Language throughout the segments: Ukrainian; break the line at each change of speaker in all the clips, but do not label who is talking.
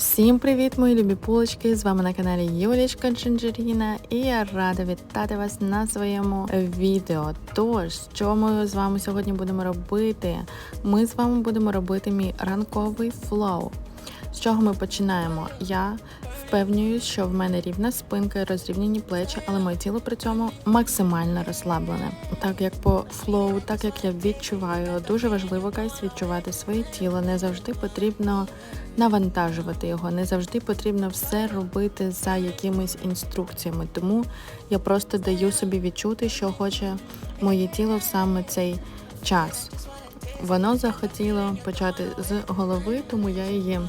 Всім привіт, мої любі пулочки! З вами на каналі Юлічка Джинджеріна і я рада вітати вас на своєму відео. Тож, що ми з вами сьогодні будемо робити? Ми з вами будемо робити мій ранковий флоу. З чого ми починаємо? Я впевнююсь, що в мене рівна спинка і розрівняні плечі, але моє тіло при цьому максимально розслаблене. Так як по флоу, так як я відчуваю, дуже важливо гайс відчувати своє тіло. Не завжди потрібно навантажувати його, не завжди потрібно все робити за якимись інструкціями. Тому я просто даю собі відчути, що хоче моє тіло в саме цей час. Воно захотіло почати з голови, тому я її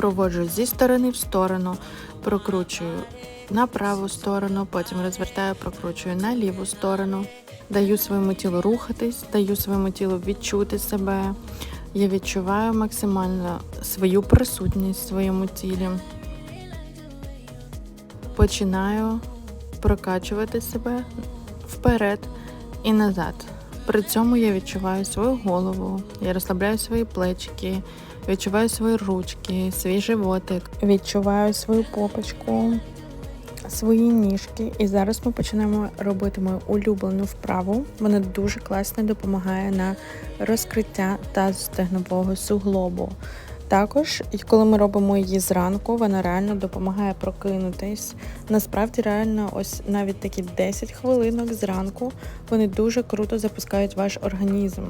проводжу зі сторони в сторону, прокручую на праву сторону, потім розвертаю, прокручую на ліву сторону, даю своєму тілу рухатись, даю своєму тілу відчути себе. Я відчуваю максимально свою присутність в своєму тілі. Починаю прокачувати себе вперед і назад. При цьому я відчуваю свою голову, я розслабляю свої плечики, відчуваю свої ручки, свій животик, відчуваю свою попочку, свої ніжки. І зараз ми починаємо робити мою улюблену вправу. Вона дуже класно допомагає на розкриття тазостегнового суглобу. Також, коли ми робимо її зранку, вона реально допомагає прокинутись. Насправді, реально, ось навіть такі 10 хвилинок зранку вони дуже круто запускають ваш організм.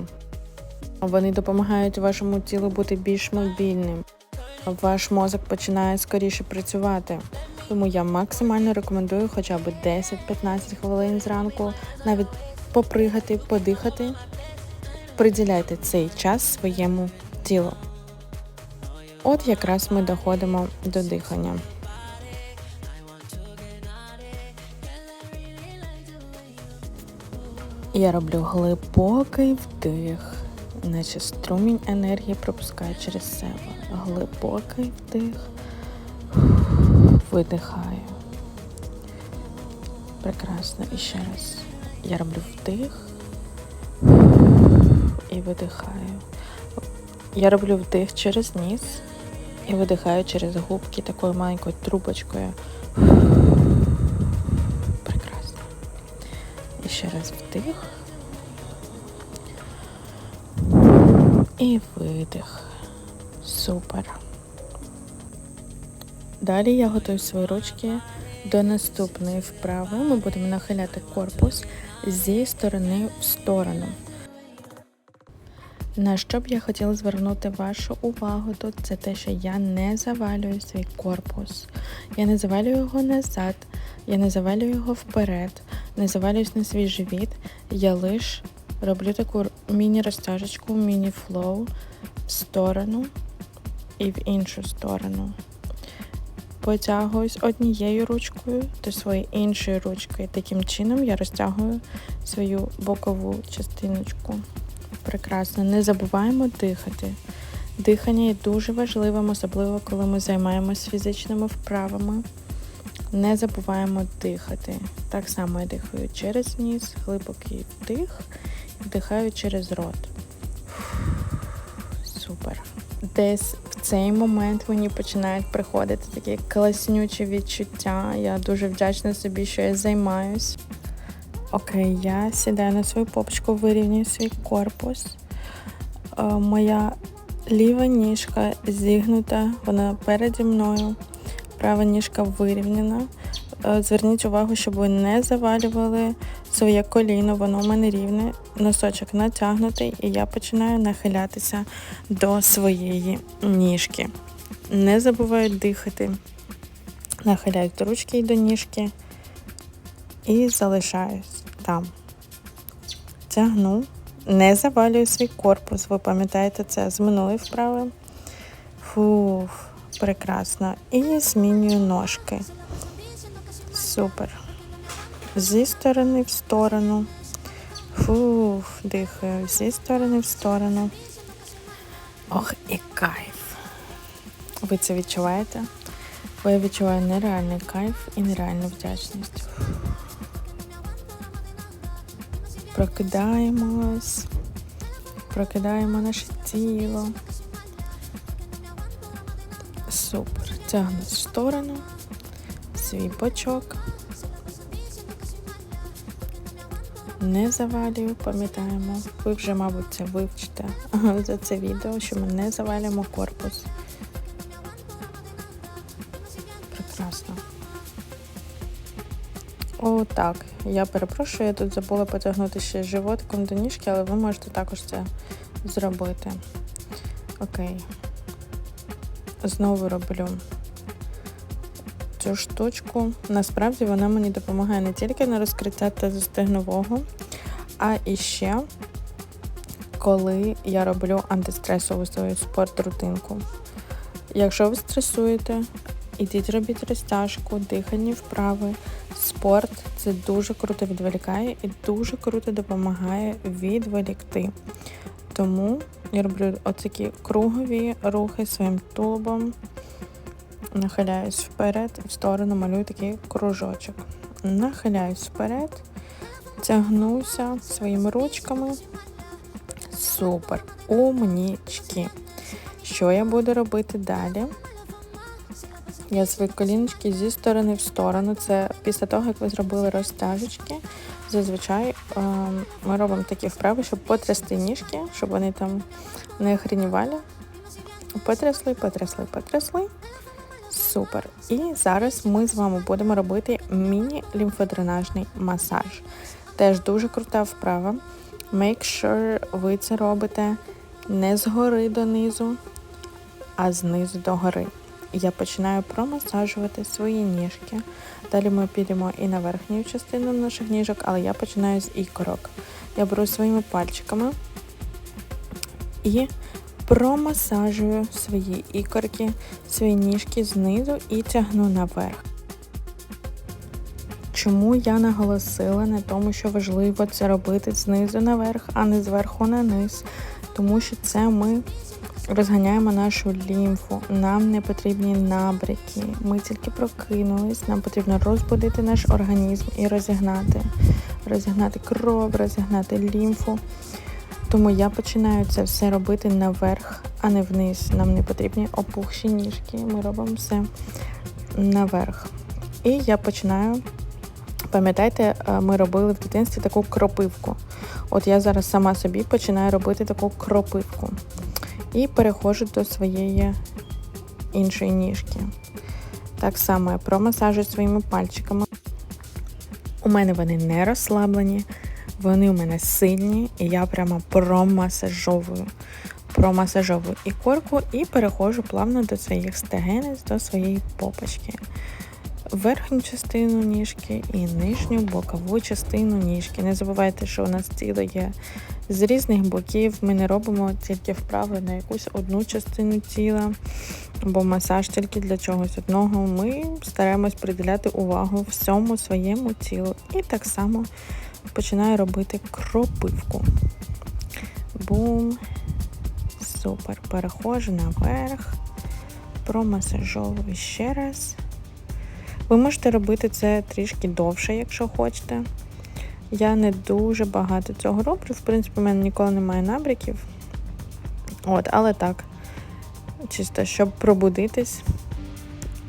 Вони допомагають вашому тілу бути більш мобільним. Ваш мозок починає скоріше працювати. Тому я максимально рекомендую хоча б 10-15 хвилин зранку, навіть попригати, подихати. Приділяйте цей час своєму тілу. От якраз ми доходимо до дихання. Я роблю глибокий вдих, наче струмінь енергії пропускаю через себе. Глибокий вдих, видихаю. Прекрасно. І ще раз. Я роблю вдих і видихаю. Я роблю вдих через ніс і видихаю через губки такою маленькою трубочкою. Прекрасно. І ще раз вдих. І видих. Супер. Далі я готую свої ручки до наступної вправи. Ми будемо нахиляти корпус зі сторони в сторону. На що б я хотіла звернути вашу увагу тут, це те, що я не завалюю свій корпус. Я не завалюю його назад, я не завалюю його вперед, не завалююсь на свій живіт. Я лише роблю таку міні-розтяжечку, міні-флоу в сторону і в іншу сторону. Потягуюсь однією ручкою до своєї іншої ручки. Таким чином я розтягую свою бокову частиночку. Прекрасно, не забуваємо дихати. Дихання є дуже важливим, особливо коли ми займаємося фізичними вправами. Не забуваємо дихати. Так само я дихаю через ніс, глибокий вдих і вдихаю через рот. Супер. Десь в цей момент мені починають приходити такі класнючі відчуття. Я дуже вдячна собі, що я займаюсь. Окей, я сідаю на свою попочку, вирівнюю свій корпус. Е, моя ліва ніжка зігнута, вона переді мною. Права ніжка вирівняна. Е, зверніть увагу, щоб ви не завалювали своє коліно, воно в мене рівне, носочок натягнутий, і я починаю нахилятися до своєї ніжки. Не забуваю дихати. Нахиляю ручки до ніжки і залишаюсь там. Тягну, не завалюю свій корпус. Ви пам'ятаєте це з минулої вправи? Фух, прекрасно. І змінюю ножки. Супер. Зі сторони в сторону. Фух, дихаю. Зі сторони в сторону. Ох, і кайф. Ви це відчуваєте? Бо я відчуваю нереальний кайф і нереальну вдячність. Прокидаємось, прокидаємо наше тіло. Супер. Тягну в сторону, свій бочок. Не завалюю, пам'ятаємо. Ви вже, мабуть, це вивчите за це відео, що ми не завалюємо корпус. О, так. Я перепрошую, я тут забула потягнути ще животиком до ніжки, але ви можете також це зробити. Окей. Знову роблю цю штучку. Насправді вона мені допомагає не тільки на розкриття тазостегнового, а і ще коли я роблю антистресову свою спорт-рутинку. Якщо ви стресуєте, ідіть робіть розтяжку, дихальні вправи. Спорт це дуже круто відволікає і дуже круто допомагає відволікти. Тому я роблю отакі кругові рухи своїм тулубом, нахиляюсь вперед і в сторону малюю такий кружочок. Нахиляюсь вперед, тягнуся своїми ручками. Супер! Умнічки! Що я буду робити далі? Я свої коліночки зі сторони в сторону. Це після того, як ви зробили розтяжечки. Зазвичай е ми робимо такі вправи, щоб потрясти ніжки, щоб вони там не охренівали. Потрясли, потрясли, потрясли. Супер. І зараз ми з вами будемо робити міні-лімфодренажний масаж. Теж дуже крута вправа. Make sure ви це робите не згори донизу, а знизу до гори. Я починаю промасажувати свої ніжки. Далі ми підемо і на верхню частину наших ніжок, але я починаю з ікорок. Я беру своїми пальчиками і промасажую свої ікорки, свої ніжки знизу і тягну наверх. Чому я наголосила на тому, що важливо це робити знизу наверх, а не зверху на низ? Тому що це ми розганяємо нашу лімфу, нам не потрібні набряки. Ми тільки прокинулись, нам потрібно розбудити наш організм і розігнати, розігнати кров, розігнати лімфу. Тому я починаю це все робити наверх, а не вниз. Нам не потрібні опухші ніжки. Ми робимо все наверх. І я починаю. Пам'ятаєте, е, ми робили в дитинстві таку кропивку. От я зараз сама собі починаю робити таку кропивку. І переходжу до своєї іншої ніжки. Так само я промасажую своїми пальчиками. У мене вони не розслаблені, вони у мене сильні, і я прямо промасажовую. Промасажовую і корку, і переходжу плавно до своїх стегенець, до своєї попочки. Верхню частину ніжки і нижню бокову частину ніжки. Не забувайте, що у нас тіло є з різних боків. Ми не робимо тільки вправи на якусь одну частину тіла, бо масаж тільки для чогось одного. Ми стараємось приділяти увагу всьому своєму тілу. І так само починаю робити кропивку. Бум. Супер. Переходжу наверх, промасажовую ще раз. Ви можете робити це трішки довше, якщо хочете. Я не дуже багато цього роблю. В принципі, у мене ніколи немає набряків. От, Але так, чисто, щоб пробудитись,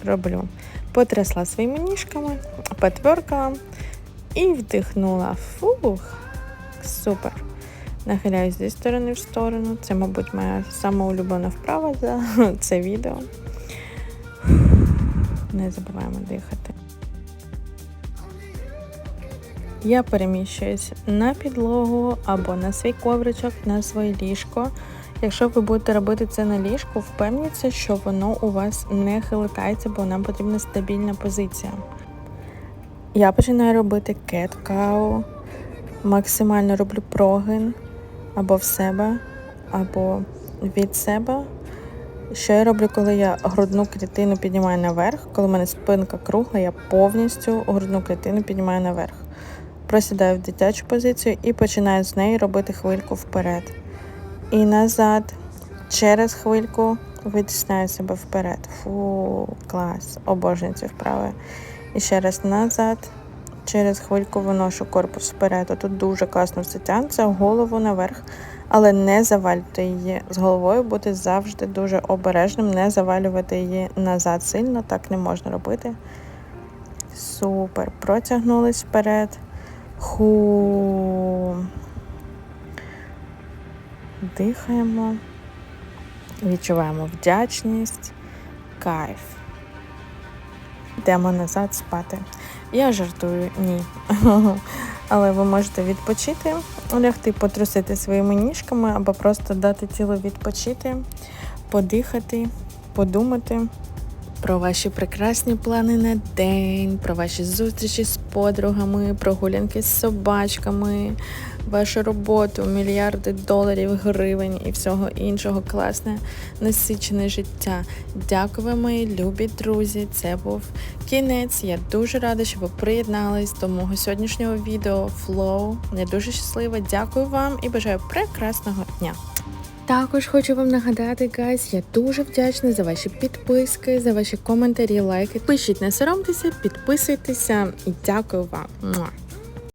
роблю. Потрясла своїми ніжками, потверкала і вдихнула. Фух, супер. Нахиляюсь зі сторони в сторону. Це, мабуть, моя сама улюблена вправа за це відео. Не забуваємо дихати. Я переміщуюсь на підлогу або на свій ковричок, на своє ліжко. Якщо ви будете робити це на ліжку, впевніться, що воно у вас не хилитається, бо нам потрібна стабільна позиція. Я починаю робити кет-кау, максимально роблю прогин або в себе, або від себе. Що я роблю, коли я грудну клітину піднімаю наверх, коли в мене спинка кругла, я повністю грудну клітину піднімаю наверх просідаю в дитячу позицію і починаю з неї робити хвильку вперед. І назад, через хвильку витісняю себе вперед. Фу, клас, обожнюю ці вправи. І ще раз назад, через хвильку виношу корпус вперед. Тут дуже класно все тягнеться, голову наверх, але не завалюйте її з головою, бути завжди дуже обережним, не завалювати її назад сильно, так не можна робити. Супер. Протягнулись вперед. Ху. Дихаємо. Відчуваємо вдячність, кайф. Йдемо назад спати. Я жартую, ні. Але ви можете відпочити, лягти, потрусити своїми ніжками або просто дати тіло відпочити, подихати, подумати про ваші прекрасні плани на день, про ваші зустрічі з подругами, прогулянки з собачками, вашу роботу, мільярди доларів, гривень і всього іншого класне насичене життя. Дякую, мої любі друзі. Це був кінець. Я дуже рада, що ви приєднались до мого сьогоднішнього відео Flow. Я дуже щаслива. Дякую вам і бажаю прекрасного дня. Також хочу вам нагадати, гайс, я дуже вдячна за ваші підписки, за ваші коментарі, лайки. Пишіть, не соромтеся, підписуйтеся і дякую вам.